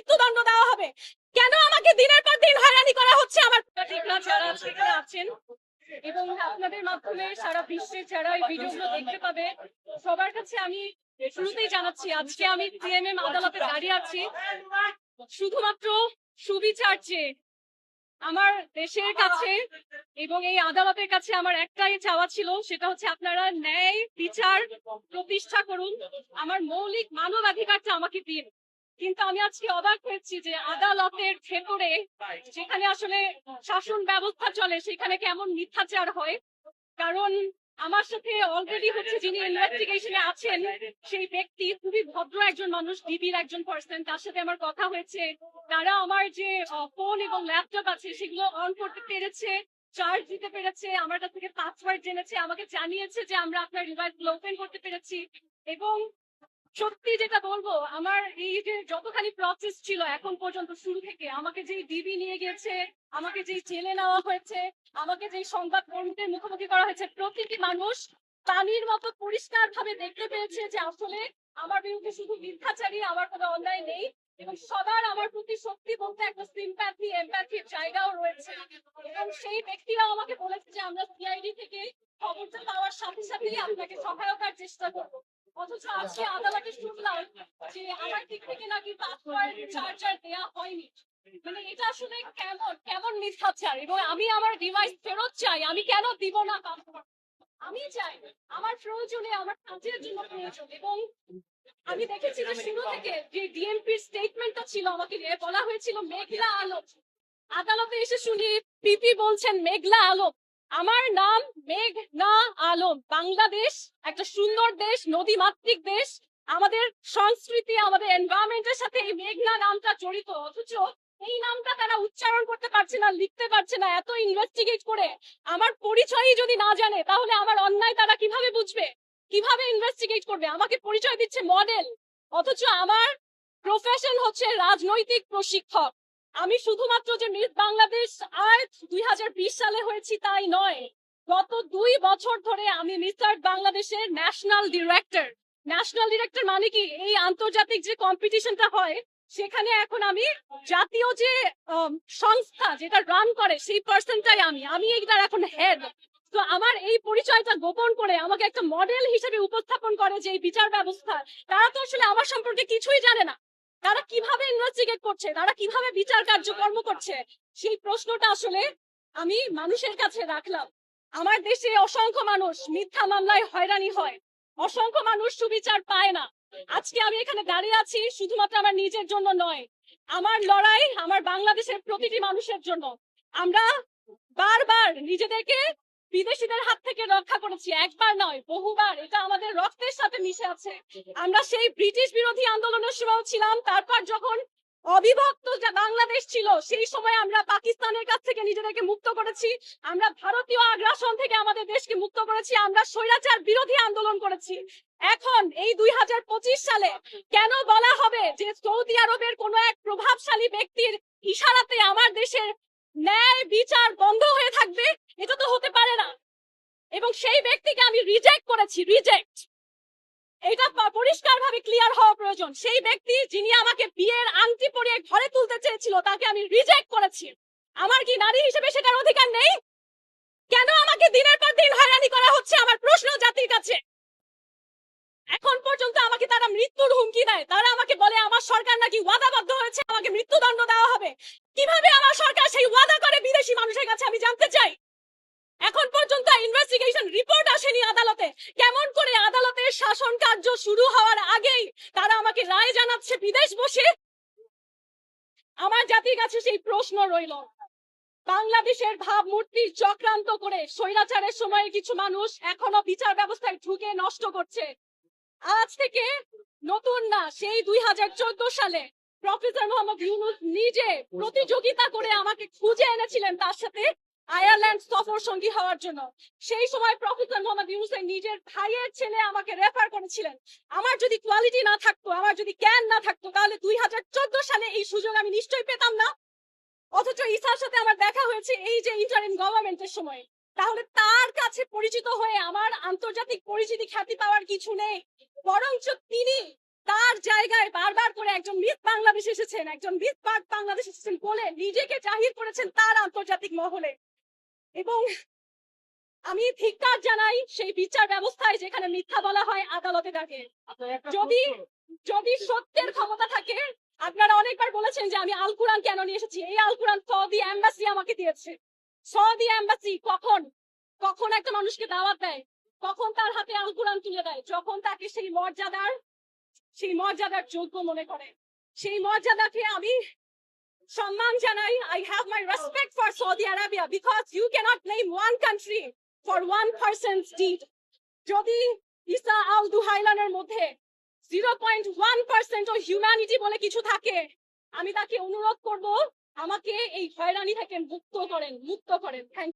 মৃত্যুদণ্ড দেওয়া হবে। কেন আমাকে দিনের পর দিন হয়রানি করা হচ্ছে? আমার আছেন, এবং আপনাদের মাধ্যমে সারা বিশ্বের যারা এই ভিডিওগুলো দেখতে পাবে, সবার কাছে আমি শুরুতেই জানাচ্ছি, আজকে আমি সিএমএম আদালতে দাঁড়িয়ে আছি। শুধুমাত্র সুবিচার চেয়ে আমার দেশের কাছে এবং এই আদালতের কাছে আমার একটাই চাওয়া ছিল, সেটা হচ্ছে আপনারা ন্যায় বিচার প্রতিষ্ঠা করুন। আমার মৌলিক মানবাধিকারটা আমাকে দিন। কিন্তু আমি আজকে অবাক হয়েছি যে আদালতের ভেতরে যেখানে আসলে শাসন ব্যবস্থা চলে, সেখানে কেমন মিথ্যাচার হয়। কারণ আমার সাথে অলরেডি হচ্ছে যিনি ইনভেস্টিগেশনে আছেন, সেই ব্যক্তি খুবই ভদ্র একজন মানুষ ডিবির একজন পার্সন তার সাথে আমার কথা হয়েছে। তারা আমার যে ফোন এবং ল্যাপটপ আছে, সেগুলো অন করতে পেরেছে চার্জ দিতে পেরেছে, আমার কাছ থেকে পাসওয়ার্ড জেনেছে, আমাকে জানিয়েছে যে আমরা আপনার ডিভাইসগুলো ওপেন করতে পেরেছি এবং সত্যি যেটা বলব, আমার এই যে যতখানি প্রসেস ছিল এখন পর্যন্ত শুরু থেকে, আমাকে যেই ডিবি নিয়ে গিয়েছে আমাকে যেই জেলে নেওয়া হয়েছে, আমাকে যেই সংবাদ কর্মীদের মুখোমুখি করা হয়েছে, প্রতিটি মানুষ পানির মতো পরিষ্কার ভাবে দেখতে পেয়েছে যে আসলে আমার বিরুদ্ধে শুধু মিথ্যাচারী, আমার কোনো অন্যায় নেই এবং সবার আমার প্রতি সত্যি বলতে একটা সিম্প্যাথি এমপ্যাথির জায়গাও রয়েছে। এবং সেই ব্যক্তিরা আমাকে বলেছে যে আমরা সিআইডি থেকে খবরটা পাওয়ার সাথে সাথেই আপনাকে সহায়তার চেষ্টা করব। অথচ আজকে আদালতে শুনলাম যে আমার দিক থেকে নাকি পাসওয়ার্ড চার্জার দেয়া হয়নি। মানে এটা আসলে কেমন কেমন মিথ্যাচার? এবং আমি আমার ডিভাইস ফেরত চাই, আমি কেন দিব না পাসওয়ার্ড আমি চাই আমার প্রয়োজনে, আমার কাজের জন্য প্রয়োজন। এবং আমি দেখেছি যে শুরু থেকে যে ডিএমপির স্টেটমেন্টটা ছিল, আমাকে বলা হয়েছিল, মেঘলা আলো। আদালতে এসে শুনি, পিপি বলছেন, মেঘলা আলো। আমার নাম মেঘনা আলম। বাংলাদেশ, একটা সুন্দর দেশ নদী মাতৃক দেশ। আমাদের সংস্কৃতি, আমাদের এনভায়রনমেন্টের সাথে এই মেঘনা নামটা জড়িত। অথচ এই নামটা তারা উচ্চারণ করতে পারছে না, লিখতে পারছে না, এত ইনভেস্টিগেট করে। আমার পরিচয়ই যদি না জানে, তাহলে আমার অন্যায় তারা কীভাবে বুঝবে? কীভাবে ইনভেস্টিগেট করবে? আমাকে পরিচয় দিচ্ছে মডেল অথচ আমার প্রফেশন হচ্ছে রাজনৈতিক প্রশিক্ষক। আমি শুধুমাত্র যে মিস বাংলাদেশ আর্ট দুই সালে হয়েছি তাই নয়, গত দুই বছর ধরে আমি মিস্টার বাংলাদেশের ন্যাশনাল ডিরেক্টর ন্যাশনাল ডিরেক্টর মানে কি? এই আন্তর্জাতিক যে কম্পিটিশনটা হয়, সেখানে এখন আমি জাতীয় যে সংস্থা যেটা রান করে, সেই পার্সনটাই আমি। আমি এইটার এখন হেড তো আমার এই পরিচয়টা গোপন করে আমাকে একটা মডেল হিসেবে উপস্থাপন করে যে এই বিচার ব্যবস্থা, তারা তো আসলে আমার সম্পর্কে কিছুই জানে না। তারা কীভাবে ইনভেস্টিগেট করছে? তারা কীভাবে বিচার কার্যকর্ম করছে? সেই প্রশ্নটা আসলে আমি মানুষের কাছে রাখলাম। আমার দেশে অসংখ্য মানুষ মিথ্যা মামলায় হয়রানি হয়। অসংখ্য মানুষ সুবিচার পায় না। আজকে আমি এখানে দাঁড়িয়ে আছি শুধুমাত্র আমার নিজের জন্য নয়, আমার লড়াই আমার বাংলাদেশের প্রতিটি মানুষের জন্য। আমরা বারবার নিজেদেরকে বিদেশিদের হাত থেকে রক্ষা করেছি, একবার নয়, বহুবার। এটা আমাদের রক্তের সাথে মিশে আছে। আমরা সেই ব্রিটিশ বিরোধী আন্দোলনের সময় ছিলাম। তারপর যখন অবিভক্ত বাংলাদেশ ছিল, সেই সময় আমরা পাকিস্তানের কাছ থেকে নিজেদেরকে মুক্ত করেছি। আমরা ভারতীয় আগ্রাসন থেকে আমাদের দেশকে মুক্ত করেছি। আমরা স্বৈরাচার বিরোধী আন্দোলন করেছি। এখন, এই দুই হাজার পঁচিশ সালে কেন বলা হবে যে সৌদি আরবের কোন এক প্রভাবশালী ব্যক্তির ইশারাতে আমার দেশের ন্যায় বিচার বন্ধ হয়ে থাকবে? এটা তো হতে পারে না। এবং সেই ব্যক্তিকে আমি রিজেক্ট করেছি রিজেক্ট এটা পরিষ্কার ভাবে ক্লিয়ার হওয়া প্রয়োজন। সেই ব্যক্তি যিনি আমাকে বিয়ের আংটি পরিয়ে ঘরে তুলতে চেয়েছিল, তাকে আমি রিজেক্ট করেছি। আমার কি নারী হিসেবে সেটার অধিকার নেই? কেন আমাকে দিনের পর দিন হয়রানি করা হচ্ছে আমার প্রশ্ন জাতির কাছে? এখন পর্যন্ত আমাকে তারা মৃত্যুর হুমকি দেয়। তারা আমাকে বলে, আমার সরকার নাকি ওয়াদাবদ্ধ হয়েছে, আমাকে মৃত্যুদণ্ড দেওয়া হবে। কীভাবে আমার সরকার সেই ওয়াদা করে বিদেশি মানুষের কাছে আমি জানতে চাই? এখন পর্যন্ত ইনভেস্টিগেশন রিপোর্ট আসেনি আদালতে। কেমন করে আদালতের শাসন কার্য শুরু হওয়ার আগেই তারা আমাকে রায় জানাচ্ছে বিদেশ বসে? আমার জাতির কাছে সেই প্রশ্ন রইল। বাংলাদেশের ভাবমূর্তি চক্রান্ত করে স্বৈরাচারের সময়ে কিছু মানুষ এখনও বিচার ব্যবস্থায় ঢুকে নষ্ট করছে। আজ থেকে নতুন না, সেই দুই হাজার চোদ্দ সালে প্রফেসর মোহাম্মদ ইউনুস নিজে প্রতিযোগিতা করে আমাকে খুঁজে এনেছিলেন তার সাথে। আয়ারল্যান্ড সফর সঙ্গী হওয়ার জন্য। সেই সময় প্রফেসর মোহাম্মদ ইউনুসের নিজের ভাইয়ের ছেলে আমাকে রেফার করেছিলেন। আমার যদি কোয়ালিটি না থাকতো, আমার যদি জ্ঞান না থাকতো, তাহলে দুই সালে এই সুযোগ আমি নিশ্চয়ই পেতাম না। অথচ ইসার সাথে আমার দেখা হয়েছে এই যে ইন্টারিম গভর্নমেন্টের সময়। তাহলে তার কাছে পরিচিত হয়ে আমার আন্তর্জাতিক পরিচিতি খ্যাতি পাওয়ার কিছু নেই। বরঞ্চ তিনি তার জায়গায় বারবার করে একজন মিস বাংলাদেশ এসেছেন, একজন মিস বাংলাদেশ এসেছেন বলে নিজেকে জাহির করেছেন তার আন্তর্জাতিক মহলে। এবং আমি ধিক্কার জানাই সেই বিচার ব্যবস্থায় যেখানে মিথ্যা বলা হয় আদালতে ডাকে যদি যদি সত্যের ক্ষমতা থাকে আপনারা অনেকবার বলেছেন যে আমি আল কোরআন কেন নিয়ে এসেছি? এই আল কোরআন সৌদি এম্বাসি আমাকে দিয়েছে। সৌদি এম্বাসি কখন? কখন একটা মানুষকে দাওয়াত দেয়? কখন তার হাতে আল কোরআন তুলে দেয়? যখন তাকে সেই মর্যাদার সেই মর্যাদার যোগ্য মনে করে। সেই মর্যাদাকে আমি সম্মান জানাই I have my respect for Saudi Arabia because you can't blame one country for one percent did যদি ইসা আল দুহাইলানের মধ্যে জিরো পয়েন্ট ওয়ান পার্সেন্ট ও হিউম্যানিটি বলে কিছু থাকে, আমি তাকে অনুরোধ করব, আমাকে এই হয়রানি থেকে মুক্ত করেন মুক্ত করেন। থ্যাংক